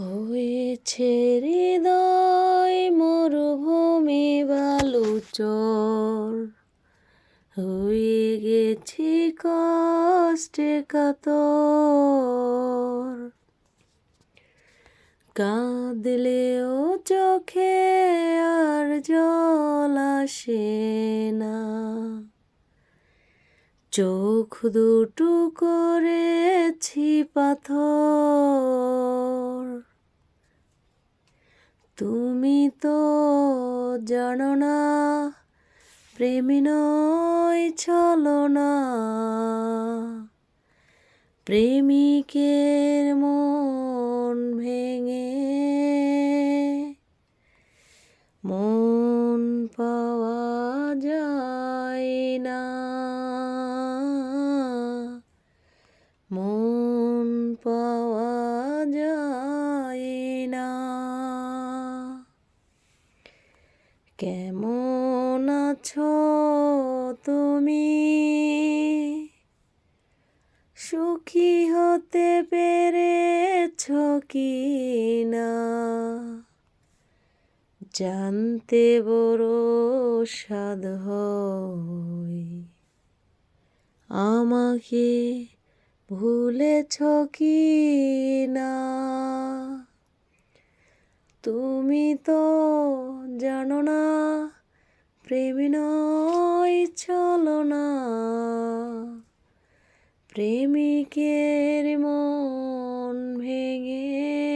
হয়েছে হৃদয় মরুভূমি বালুচর। হয়ে গেছি কষ্টে কাতর। কাঁদলেও চোখে আর জল আসে না। চোখ দুটো করেছি পাথর। তুমি তো জানো না, প্রেমী নয় ছলো না। প্রেমিকের মন ভেঙে পাওয়া যায় না। কেমন আছো তুমি? সুখী হতে পেরেছ কি না জানতে বড় সাদ হয়। আমাকে ভুলেছ কি না? তুমি তো জানো না প্রেম নয় চলো না প্রেমিকের মন ভেঙে